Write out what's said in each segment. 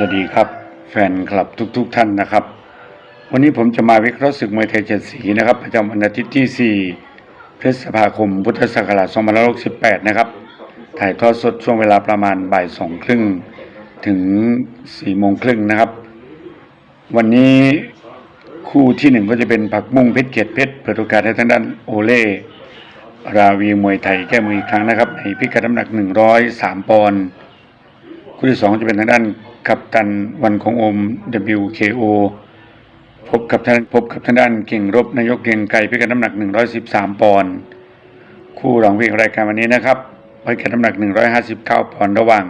สวัสดีครับ แฟนคลับทุกๆทท่านนะครับ วันนี้ผมจะมาวิเคราะห์ศึกมวยไทยเจ็ดสีนะครับ ประจำวันอาทิตย์ที่ 4 พฤษภาคม พุทธศักราช2568 นะครับ ถ่ายทอดสดช่วงเวลาประมาณบ่ายสองครึ่งถึง4โมงครึ่งนะครับ วันนี้คู่ที่หนึ่งก็จะเป็นผักบุ้งเพชรเกียรติเพชรเปิดโอกาสให้ทางด้านโอเล่ราวีมวยไทยแก้มืออีกครั้งนะครับ ในพิกัดน้ำหนัก 103 ปอนด์ คู่ที่สองจะเป็นทางด้านกัปตันวันของโอม WKO พบกับท่างพบกับทางด้านเก่งรบนายกเก่งไก่พิกัดน้ำหนัก 113 ปอนด์คู่รองวิ่งรายการวันนี้นะครับพิกัดน้ำหนัก 159 ปอนด์ระหว่าง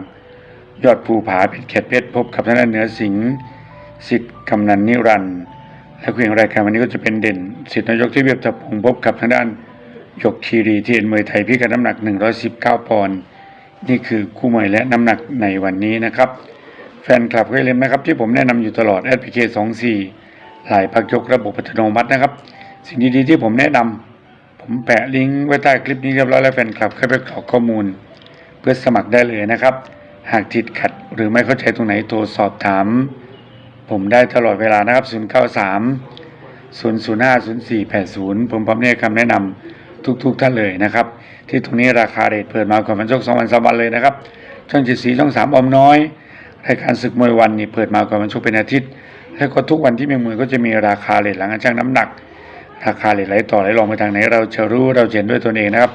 ยอดภูผาเพชรเขตเพชรพบกับทางด้านเหนือสิงห์สิทธิ์กำนันนิรันดร์และคู่แข่งรายการวันนี้ก็จะเป็นเด่นสิทธิ์นายกที่เวียบตะพงพบกับทางด้านยกคีรีที่เอ็นมวยไทยพิกัดน้ำหนัก 119 ปอนด์ นี่คือคู่มวยและน้ำหนักในวันนี้นะครับ แฟนคลับก็อย่าลืมครับ ที่ผมแนะนำอยู่ตลอด s p k 24หลายพักยกระบบอัตโนมัตินะครับ สิ่งดีๆที่ผมแนะนำผมแปะลิงก์ไว้ใต้คลิปนี้เรียบร้อยแล้วแฟนคลับเข้าไปกรอกข้อมูล เพื่อสมัครได้เลยนะครับ หากติดขัดหรือไม่เข้าใจตรงไหนโทรสอบถาม ผมได้ตลอดเวลานะครับ 093 005 0480 ผมพร้อมให้คำแนะนำทุกๆท่านเลยนะครับ ที่ตรงนี้ราคาเรทเปิดมาก่อนวันชกสองวันสามวันเลยนะครับ ช่องเจ็ดสีช่องสามอมน้อยรายการศึกมวยวันนี่เปิดมาก่อนวันชกเป็นอาทิตย์แล้วก็ทุกวันที่มีมวยก็จะมีราคาเรทหลังการชั่งน้ำหนัก ราคาเรทไหลต่อไหลรองไปทางไหนเราจะรู้เราเห็นด้วยตนเองนะครับ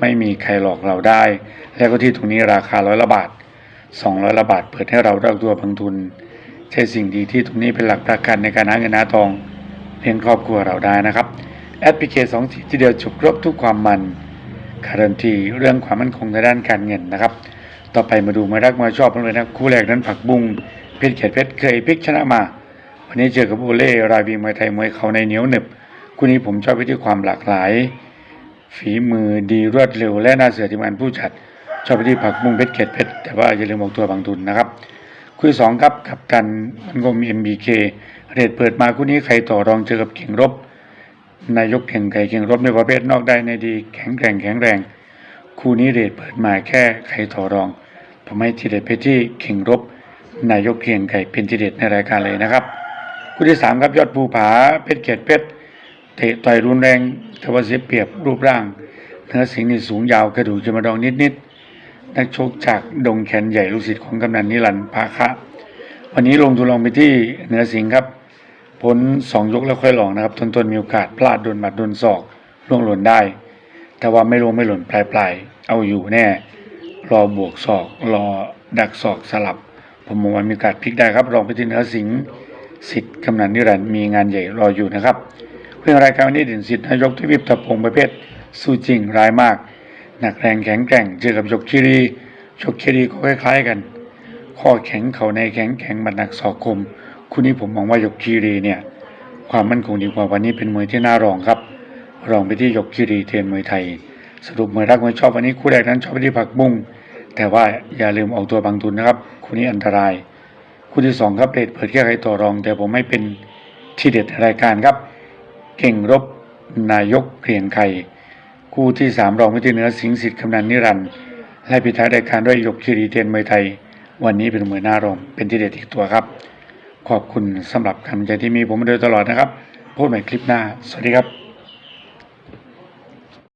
ไม่มีใครหลอกเราได้ แล้วก็ที่ตรงนี้ราคาร้อยละบาทสองร้อยละบาทเปิดให้เราได้ตัวบังทุน ใช้สิ่งดีที่ตรงนี้เป็นหลักประกันในการหาเงินหาทองเลี้ยงครอบครัวเราได้นะครับแอปพลิเคชันสองสีที่เดียวจบครบทุกความมัน การันตีเรื่องความมั่นคงในด้านการเงินนะครับ ต่อไปมาดูมารักมาชอบกันเลยนะคู่แรกนั้นผักบุ้งเพชรเขตเพชรเคยพลิกชนะมา วันนี้เจอกับโอเล่รายวีมวยไทยมวยเขาในเหนียวหนึบคู่นี้ผมชอบไปที่ความหลากหลาย ฝีมือดีรวดเร็ว และน่าเสือทีมงานผู้จัด ชอบไปที่ผักบุ้งเพชรเขตเพชรแต่ว่าอย่าลืมบอกตัวบางทุนนะครับคู่สองครับกับตันมันก็มี MBK เรทเปิดมาคู่นี้ใครต่อรองเจอกับเก่งรบ นายกเก่งไก่เก่งรบในประเภทนอกได้ในดีแข็งแกร่งแข็งแรง คู่นี้เรทเปิดมาแค่ใครต่อรองผมให้ทีเด็ดไปที่เข่งรบนายกเก่งไก่เป็นทีเด็ดในรายการเลยนะครับ คู่ที่สามครับยอดภูผาเพชรเกียรติเพชรเตะต่อยรุนแรงแต่ว่าเสียเปรียบรูปร่างเนื้อสิงห์นี่สูงยาวกระดูกจะมาดองนิดๆนักชกจากดงแขนใหญ่ลูกศิษย์ของกำนันนิรันดร์ภาคะ วันนี้ลงทุนลองไปที่เนื้อสิงครับ พ้นสองยกแล้วค่อยลองนะครับต้นต้นๆมีโอกาสพลาดโดนหมัดโดนศอกล่วงหล่นได้ แต่ว่าไม่ลงไม่หล่นปลายปลายๆเอาอยู่แน่ รอบวกศอกรอดักศอกสลับ ผมมองว่ามีโอกาสพลิกได้ครับลองไปที่เนื้อสิงสิทธิ์กำนันนิรันดร์มีงานใหญ่รออยู่นะครับเพื่อรายการวันนี้เด่นสิทธิ์นายกทวิปตะพงประเภทสู้จริงร้ายมาก หนักแรงแข็งแกร่งเจอกับยกคิรียกคิรีก็คล้ายๆกัน ข้อแข็งเข่าในแข็งแข็งบัดหนักศอกคม คู่นี้ผมมองว่ายกคีรีเนี่ย ความมั่นคงดีกว่าวันนี้เป็นมวยที่น่ารองครับ รองไปที่ยกคีรีเทนมวยไทย สรุปมวยรักมวยชอบวันนี้คู่แรกนั้นชอบไปที่ผักบุ้งแต่ว่าอย่าลืมออกตัวบางทุนนะครับคู่นี้อันตราย คู่ที่สองครับเรทเปิดแค่ใครต่อรอง แต่ผมไม่เป็นที่เด็ดรายการครับ เก่งรบนายกเกรียงไข่คู่ที่สามรองไปที่เนื้อสิงสิทธิ์กำนันนิรันดร์และปิดท้ายรายการด้วยยกคีรีเทนมวยไทย วันนี้เป็นมวยหน้ารองเป็นที่เด็ดอีกตัวครับ ขอบคุณสำหรับกำลังใจที่มีผมมาโดยตลอดนะครับพบกันใหม่คลิปหน้า สวัสดีครับ